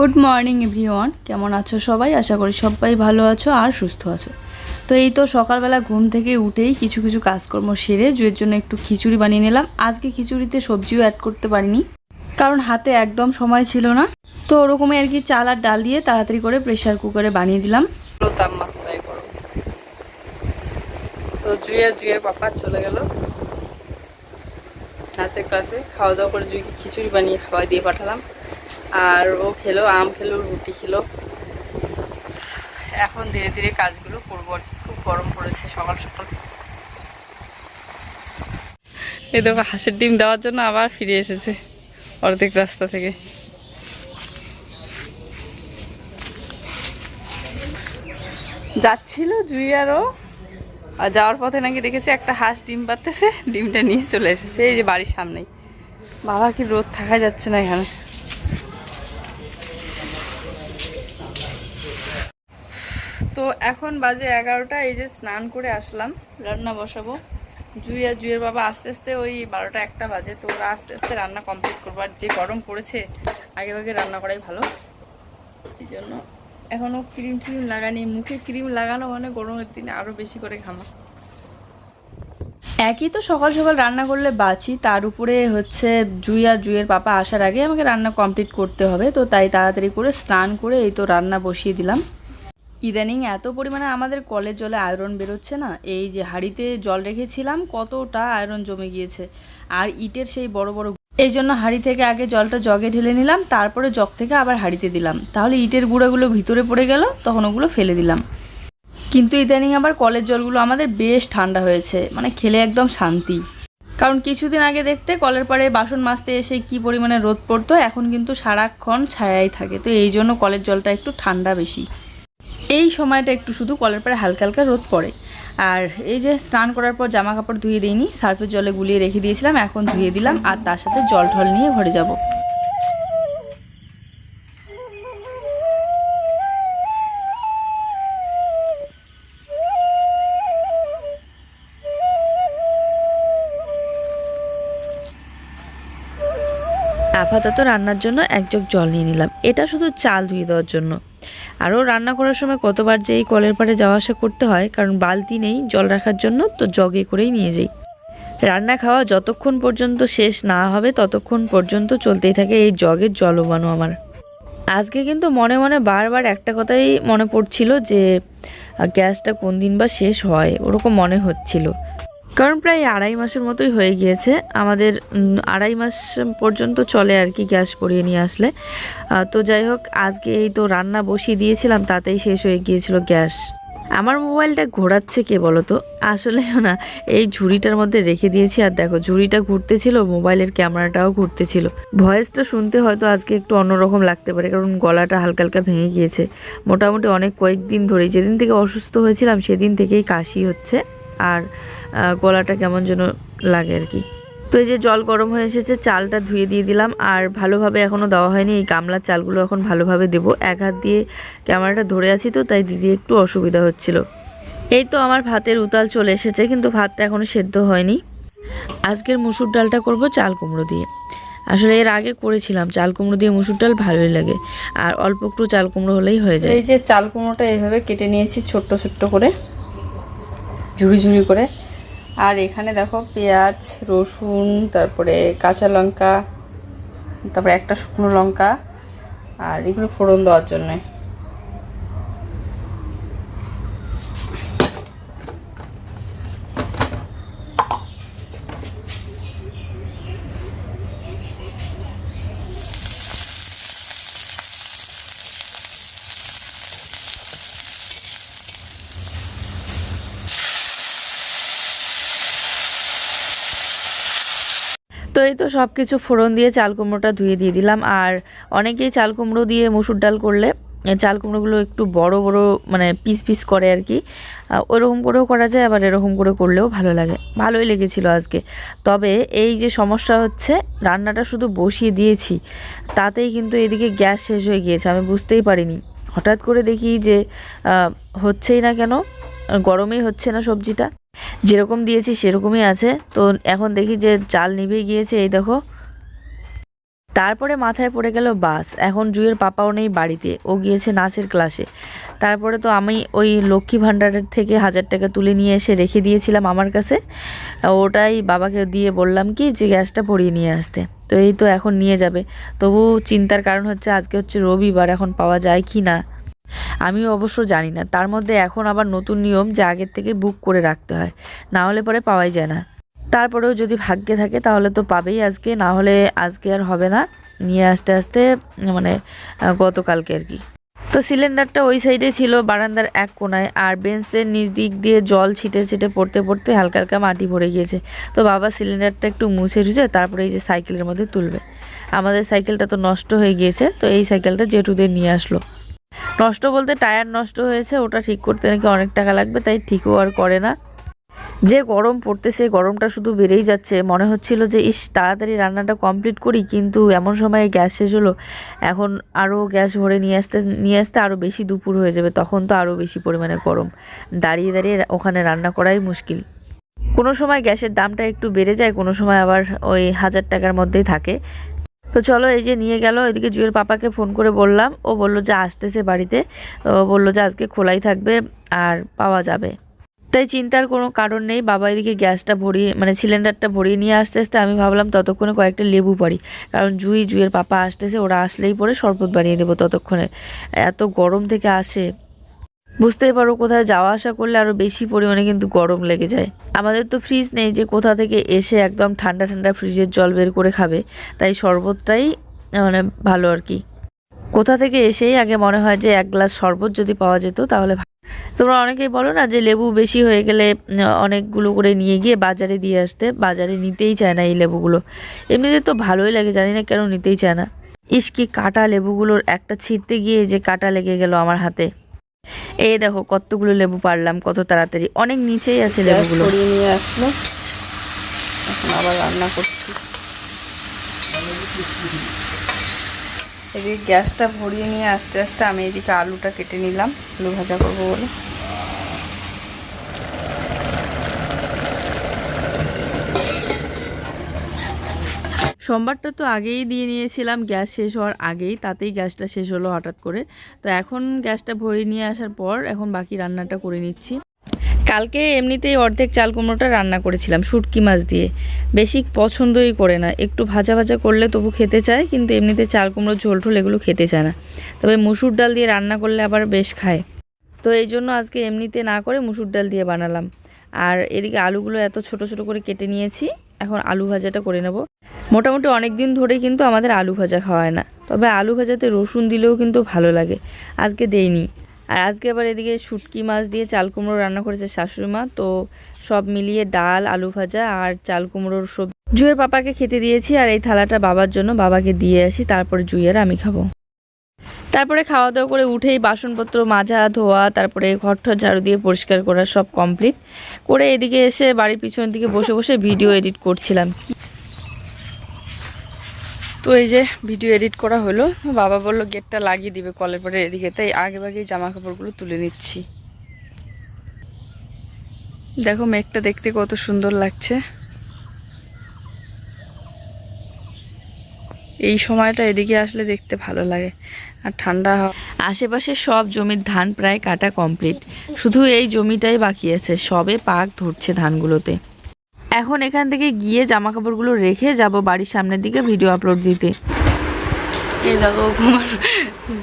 Good morning everyone কেমন আছো সবাই? আশা করি সবাই ভালো আছো আর সুস্থ আছো। তো এই তো সকালবেলা ঘুম থেকে উঠেই কিছু কিছু কাজকর্ম সেরে জুয়ের জন্য একটু খিচুড়ি বানিয়ে নিলাম। আজকে খিচুড়িতে সবজিও অ্যাড করতে পারিনি, কারণ হাতে একদম সময় ছিল না। তো ওরকমই আর কি চাল আর ডাল দিয়ে তাড়াতাড়ি করে প্রেশার কুকারে বানিয়ে দিলাম। তাপমাত্রায় তো চলে ক্লাসে খাওয়া দাওয়া করে খিচুড়ি বানিয়ে খাওয়া দিয়ে পাঠালাম। আর ও খেলো, আম খেলো, রুটি খেলো। এখন ধীরে ধীরে কাজগুলো করব খুব গরম পড়েছে সকাল সকাল। এই দেখো, হাঁসের ডিম দেওয়ার জন্য আবার ফিরে এসেছে অর্ধেক রাস্তা থেকে। যাচ্ছিল জুই আরও আর যাওয়ার পথে নাকি দেখেছে একটা হাঁস ডিম পাততেছে ডিমটা নিয়ে চলে এসেছে। এই যে বাড়ির সামনেই। বাবা কি রোদ থাকা যাচ্ছে না এখানে। তো এখন বাজে এগারোটা, এই যে স্নান করে আসলাম, রান্না বসাবো। জুই আর জুইয়ের বাবা আস্তে আস্তে ওই বারোটা একটা বাজে, তো ওরা আস্তে আস্তে রান্না কমপ্লিট করব। আর যে গরম পড়েছে, আগে ভাগে রান্না করাই ভালো। এই জন্য এখনও ক্রিম ট্রিম লাগানি, মুখে ক্রিম লাগানো মানে গরমের দিনে আরও বেশি করে ঘামা। একই তো সকাল সকাল রান্না করলে বাঁচি, তার উপরে হচ্ছে জুই আর জুইয়ের পাপা আসার আগে আমাকে রান্না কমপ্লিট করতে হবে, তো তাই তাড়াতাড়ি করে স্নান করে এই তো রান্না বসিয়ে দিলাম। ইদানিং এত পরিমাণে আমাদের কলের জলে আয়রন বেরোচ্ছে না। এই যে হাঁড়িতে জল রেখেছিলাম, কতটা আয়রন জমে গিয়েছে। আর ইটের সেই বড় বড় এই জন্য হাঁড়ি থেকে আগে জলটা জগে ঢেলে নিলাম, তারপরে জগ থেকে আবার হাঁড়িতে দিলাম। তাহলে ইটের গুঁড়োগুলো ভিতরে পড়ে গেল, তখন ওগুলো ফেলে দিলাম। কিন্তু ইদানিং আবার কলের জলগুলো আমাদের বেশ ঠান্ডা হয়েছে মানে খেলে একদম শান্তি। কারণ কিছুদিন আগে দেখতে কলের পাড়ে বাসন মাজতে এসে কি পরিমাণে রোদ পড়তো, এখন কিন্তু সারাক্ষণ ছায়াই থাকে। তো এই জন্য কলের জলটা একটু ঠান্ডা বেশি। এই সময়টা একটু শুধু কলের পাড়ে হালকা হালকা রোদ পড়ে। আর এই যে স্নান করার পর জামা কাপড় ধুয়ে দিইনি, সার্ফের জলে গুলিয়ে রেখে দিয়েছিলাম, এখন ধুয়ে দিলাম আর তার সাথে জল ঢল নিয়ে ঘরে যাব। আপাতত রান্নার জন্য এক জল নিয়ে নিলাম। এটা শুধু চাল ধুয়ে দেওয়ার জন্য। আরও রান্না করার সময় কতবার যে এই কলের পাড়ে যাওয়া আসা করতে হয়, কারণ বালতি নেই, জল রাখার জন্য তো জগে করেই নিয়ে যাই। রান্না খাওয়া যতক্ষণ পর্যন্ত শেষ না হবে, ততক্ষণ পর্যন্ত চলতেই থাকে এই জগের জলবানো আমার। আজকে কিন্তু মনে মনে বারবার একটা কথাই মনে পড়ছিল যে গ্যাসটা কোন দিন বা শেষ হয়, ওরকম মনে হচ্ছিল। কারণ প্রায় আড়াই মাসের মতোই হয়ে গিয়েছে। আমাদের আড়াই মাস পর্যন্ত চলে আর কি গ্যাস পরিয়ে নিয়ে আসলে। তো যাই হোক, আজকে এই তো রান্না বসিয়ে দিয়েছিলাম, তাতেই শেষ হয়ে গিয়েছিল গ্যাস। আমার মোবাইলটা ঘোরাচ্ছে কে বলো তো আসলেও না, এই ঝুড়িটার মধ্যে রেখে দিয়েছি আর দেখো, ঝুড়িটা ঘুরতেছিল, মোবাইলের ক্যামেরাটাও ঘুরতেছিল। ভয়েসটা শুনতে হয়তো আজকে একটু অন্যরকম লাগতে পারে, কারণ গলাটা হালকা হালকা ভেঙে গিয়েছে। মোটামুটি অনেক কয়েকদিন ধরেই, যেদিন থেকে অসুস্থ হয়েছিলাম, সেদিন থেকেই কাশি হচ্ছে। আর গলাটা কেমন যেন লাগে আর কি। তো এই যে জল গরম হয়ে এসেছে, চালটা ধুয়ে দিয়ে দিলাম, আর ভালোভাবে এখনও দেওয়া হয়নি। এই গামলার চালগুলো এখন ভালোভাবে দেবো। এক হাত দিয়ে ক্যামেরাটা ধরে আছি তো, তাই দিদি একটু অসুবিধা হচ্ছিল। এই তো আমার ভাতের উতাল চলে এসেছে, কিন্তু ভাতটা এখনও সেদ্ধ হয়নি। আজকের মুসুর ডালটা করব চাল কুমড়ো দিয়ে। আসলে এর আগে করেছিলাম, চাল কুমড়ো দিয়ে মুসুর ডাল ভালোই লাগে। আর অল্প একটু চাল কুমড়ো হলেই হয়ে যায়। এই যে চাল কুমড়োটা এইভাবে কেটে নিয়েছি, ছোট্ট ছোট্ট করে। ঝুড়ি ঝুড়ি করে। আর এখানে দেখো পেঁয়াজ, রসুন, তারপরে কাঁচা লঙ্কা, তারপরে একটা শুকনো লঙ্কা, আর এগুলো ফোড়ন দেওয়ার জন্যে। তো এই তো সব কিছু ফোড়ন দিয়ে চাল কুমড়োটা ধুয়ে দিয়ে দিলাম। আর অনেকেই চাল কুমড়ো দিয়ে মুসুর ডাল করলে চাল কুমড়োগুলো একটু বড় বড় মানে পিস পিস করে আর কি। ওরকম করেও করা যায়, আবার এরকম করে করলেও ভালো লাগে। ভালোই লেগেছিল আজকে। তবে এই যে সমস্যা হচ্ছে, রান্নাটা শুধু বসিয়ে দিয়েছি, তাতেই কিন্তু এদিকে গ্যাস শেষ হয়ে গিয়েছে, আমি বুঝতেই পারিনি। হঠাৎ করে দেখি যে হচ্ছেই না কেন? গরমেই হচ্ছে না সবজিটা। যেরকম দিয়েছি সেরকমই আছে। তো এখন দেখি যে চাল নিভে গিয়েছে, এই দেখো। তারপরে মাথায় পড়ে গেল বাস। এখন জুয়ের পাপাও নেই বাড়িতে। ও গিয়েছে নাচের ক্লাসে। তারপরে তো আমি ওই লক্ষ্মী ভাণ্ডারের থেকে হাজার টাকা তুলে নিয়ে এসে রেখে দিয়েছিলাম আমার কাছে। ওটাই বাবাকে দিয়ে বললাম কি যে গ্যাসটা ভরিয়ে নিয়ে আসতে। তো এই তো এখন নিয়ে যাবে। তবু চিন্তার কারণ হচ্ছে আজকে হচ্ছে রবিবার। এখন পাওয়া যায় কি না? আমিও অবশ্য জানি না। তার মধ্যে এখন আবার নতুন নিয়ম যে আগের থেকে বুক করে রাখতে হয়। না হলে পরে পাওয়াই যায় না। তারপরেও যদি ভাগ্যে থাকে তাহলে তো পাবেই আজকে, না হলে আজকে আর হবে না। নিয়ে আসতে আসতে মানে গতকালকে আর কি। তো সিলিন্ডারটা ওই সাইডে ছিল, বারান্দার এক কোনায়। আর বেঞ্চের নিচ দিক দিয়ে জল ছিটে ছিটে পড়তে পড়তে হালকা হালকা মাটি ভরে গিয়েছে। তো বাবা সিলিন্ডারটা একটু মুছে টুছে তারপরে এই যে সাইকেলের মধ্যে তুলবে। আমাদের সাইকেলটা তো নষ্ট হয়ে গিয়েছে, তো এই সাইকেলটা জেঠুদের নিয়ে আসলো। নষ্ট বলতে টায়ার নষ্ট হয়েছে, ওটা ঠিক করতে নাকি অনেক টাকা লাগবে, তাই ঠিকও আর করে না। যে গরম পড়তেছে, গরমটা শুধু বেড়েই যাচ্ছে। মনে হচ্ছিল যে, ইস, তাড়াতাড়ি রান্নাটা কমপ্লিট করি, কিন্তু এমন সময় গ্যাস শেষ হলো, এখন আরও গ্যাস ভরে নিয়ে আসতে নিয়ে আসতে আরও বেশি দুপুর হয়ে যাবে, তখন তো আরও বেশি পরিমাণে গরম। দাঁড়িয়ে দাঁড়িয়ে ওখানে রান্না করাই মুশকিল। কোনো সময় গ্যাসের দামটা একটু বেড়ে যায়, কোনো সময় আবার ওই হাজার টাকার মধ্যেই থাকে। তো চলো এই যে নিয়ে গেল, এদিকে জুয়ের পাপাকে ফোন করে বললাম। ও বলল যে আসতেছে বাড়িতে। ও বলল যে আজকে খোলাই থাকবে আর পাওয়া যাবে। তাই চিন্তার কোনো কারণ নেই। বাবা এদিকে গ্যাসটা ভরিয়ে মানে সিলিন্ডারটা ভরিয়ে নিয়ে আসতে আসতে আমি ভাবলাম ততক্ষণে কয়েকটা লেবু পারি। কারণ জুই, জুয়ের পাপা আসতেছে, ওরা আসলেই পরে শরবত বানিয়ে দেবো ততক্ষণে। এত গরম থেকে আসে বুঝতেই পারো কোথায় যাওয়া আসা করলে আরও বেশি পরিমাণে কিন্তু গরম লেগে যায়। আমাদের তো ফ্রিজ নেই যে কোথা থেকে এসে একদম ঠান্ডা ঠান্ডা ফ্রিজের জল বের করে খাবে। তাই শরবতটাই মানে ভালো আর কি। কোথা থেকে এসেই আগে মনে হয় যে এক গ্লাস শরবত যদি পাওয়া যেত তাহলে তোমরা অনেকেই বলো না যে লেবু বেশি হয়ে গেলে অনেকগুলো করে নিয়ে গিয়ে বাজারে দিয়ে আসতে। বাজারে নিতেই চায় না এই লেবুগুলো। এমনিতে তো ভালোই লাগে, জানি না কেন নিতেই চায় না। ইস, কি কাটা লেবুগুলোর একটা ছিঁড়তে গিয়ে যে কাটা লেগে গেল আমার হাতে। এই দেখো কতগুলো লেবু পারলাম কত তাড়াতাড়ি। অনেক নিচেই আছে লেবুগুলো। ভরিয়ে নিয়ে আসলো। এখন আবার রান্না করছি। এদিকে গ্যাসটা ভরিয়ে নিয়ে আস্তে আস্তে আমি এদিকে আলুটা কেটে নিলাম আলু ভাজা করব বলে। সোমবারটা তো আগেই দিয়ে নিয়েছিলাম, গ্যাস শেষ হওয়ার আগেই, তাতেই গ্যাসটা শেষ হলো হঠাৎ করে। তো এখন গ্যাসটা ভরে নিয়ে আসার পর এখন বাকি রান্নাটা করে নিচ্ছি। কালকে এমনিতেই অর্ধেক চাল কুমড়োটা রান্না করেছিলাম, শুটকি মাছ দিয়ে। বেশি পছন্দই করে না, একটু ভাজা ভাজা করলে তবু খেতে চায়, কিন্তু এমনিতে চাল কুমড়ো ঝোল ঠোল এগুলো খেতে চায় না। তবে মুসুর ডাল দিয়ে রান্না করলে আবার বেশ খায়। তো এই জন্য আজকে এমনিতে না করে মুসুর ডাল দিয়ে বানালাম। আর এদিকে আলুগুলো এত ছোট ছোট করে কেটে নিয়েছি। এখন আলু ভাজাটা করে নেব। মোটামুটি অনেক দিন ধরে কিন্তু আমাদের আলু ভাজা খাওয়ায় না। তবে আলু ভাজাতে রসুন দিলেও কিন্তু ভালো লাগে। আজকে দেইনি। আর আজকে আবার এদিকে শুটকি মাছ দিয়ে চাল কুমড়ো রান্না করেছে শাশুড়ি মা। তো সব মিলিয়ে ডাল, আলু ভাজা আর চাল কুমড়োর সবজি। জুয়ের পাপাকে খেতে দিয়েছি আর এই থালাটা বাবার জন্য। বাবাকে দিয়ে আসি, তারপরে জুইয়ের আমি খাব। তারপরে খাওয়া দাওয়া করে উঠেই বাসনপত্র মাজা, ধোয়া, তারপরে ঘর ঠর ঝাড়ু দিয়ে পরিষ্কার করা সব কমপ্লিট করে এদিকে এসে বাড়ির পিছনের দিকে বসে বসে ভিডিও এডিট করছিলাম। তো এই যে ভিডিও এডিট করা হলো, বাবা বলল গেটটা লাগিয়ে দিবে কলের পরে এদিকে, তাই আগে ভাগেই জামা কাপড়গুলো তুলে নিচ্ছি। দেখো মেঘটা দেখতে কত সুন্দর লাগছে। এই সময়টা এদিকে আসলে দেখতে ভালো লাগে। আর ঠান্ডা হাওয়া আশেপাশে সব জমির ধান প্রায় কাটা কমপ্লিট। শুধু এই জমিটাই বাকি আছে সবে পাক ধরছে ধানগুলোতে। এখন এখান থেকে গিয়ে জামা কাপড়গুলো রেখে যাব বাড়ির সামনের দিকে ভিডিও আপলোড দিতে। এই দেখো ঘুমানো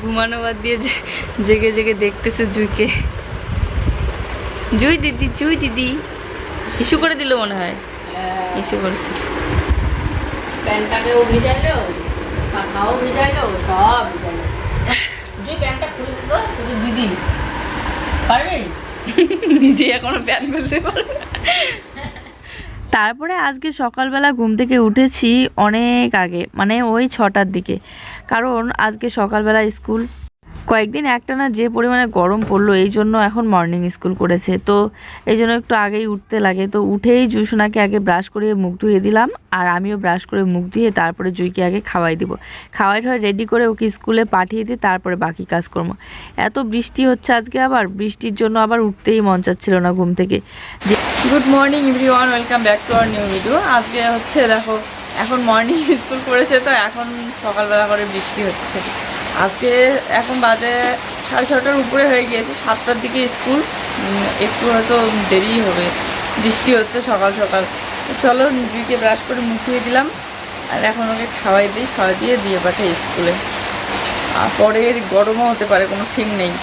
ঘুমানো বাদ দিয়ে যে- জেগে জেগে দেখতেছে জুইকে। জুই দিদি জুই দিদি। ইস্যু করে দিল মনে হয়। ইস্যু করছে। প্যান্টটাকেও ভিজাইলো পাখাও ভেজাইলো, সব ভেজাইলো। প্যান্টটা খুলে দিত দিদি। নিজে এখনও ফেলতে পারবে তারপরে আজকে সকালবেলা ঘুম থেকে উঠেছি অনেক আগে মানে ওই ছটার দিকে। কারণ আজকে সকালবেলা স্কুল কয়েকদিন একটানা যে পরিমাণে গরম পড়ল, এই জন্য এখন মর্নিং স্কুল করেছে। তো এই জন্য একটু আগেই উঠতে লাগে। তো উঠেই জুসোনাকে আগে ব্রাশ করে মুখ ধুয়ে দিলাম, আর আমিও ব্রাশ করে মুখ ধুয়ে তারপরে জুইকে আগে খাওয়াই দিব। খাওয়াই ঠাওয়াই রেডি করে ওকে স্কুলে পাঠিয়ে দিই তারপরে বাকি কাজ করব এত বৃষ্টি হচ্ছে আজকে আবার, বৃষ্টির জন্য আবার উঠতেই মন চাচ্ছিল না ঘুম থেকে। Good morning everyone welcome back to our new video আজকে হচ্ছে দেখো, এখন মর্নিং স্কুল করেছে, তো এখন সকালবেলা করে বৃষ্টি হচ্ছে। আজকে এখন বাজে সাড়ে ছটার উপরে হয়ে গিয়েছে, সাতটার দিকে স্কুল। একটু হয়তো দেরি হবে, বৃষ্টি হচ্ছে সকাল সকাল। চলো দিদিকে ব্রাশ করে মুখিয়ে দিলাম, আর এখন ওকে খাওয়াই দিই, খাওয়াই দিয়ে দিয়ে পাঠাই স্কুলে। আর পরে গরমও হতে পারে, কোনো ঠিক নেই।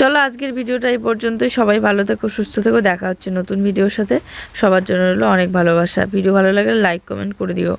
চলো আজকের ভিডিওটা এই পর্যন্তই। সবাই ভালো থেকো, সুস্থ থেকো। দেখা হচ্ছে নতুন ভিডিওর সাথে। সবার জন্য রইল অনেক ভালোবাসা। ভিডিও ভালো লাগলে লাইক কমেন্ট করে দিও।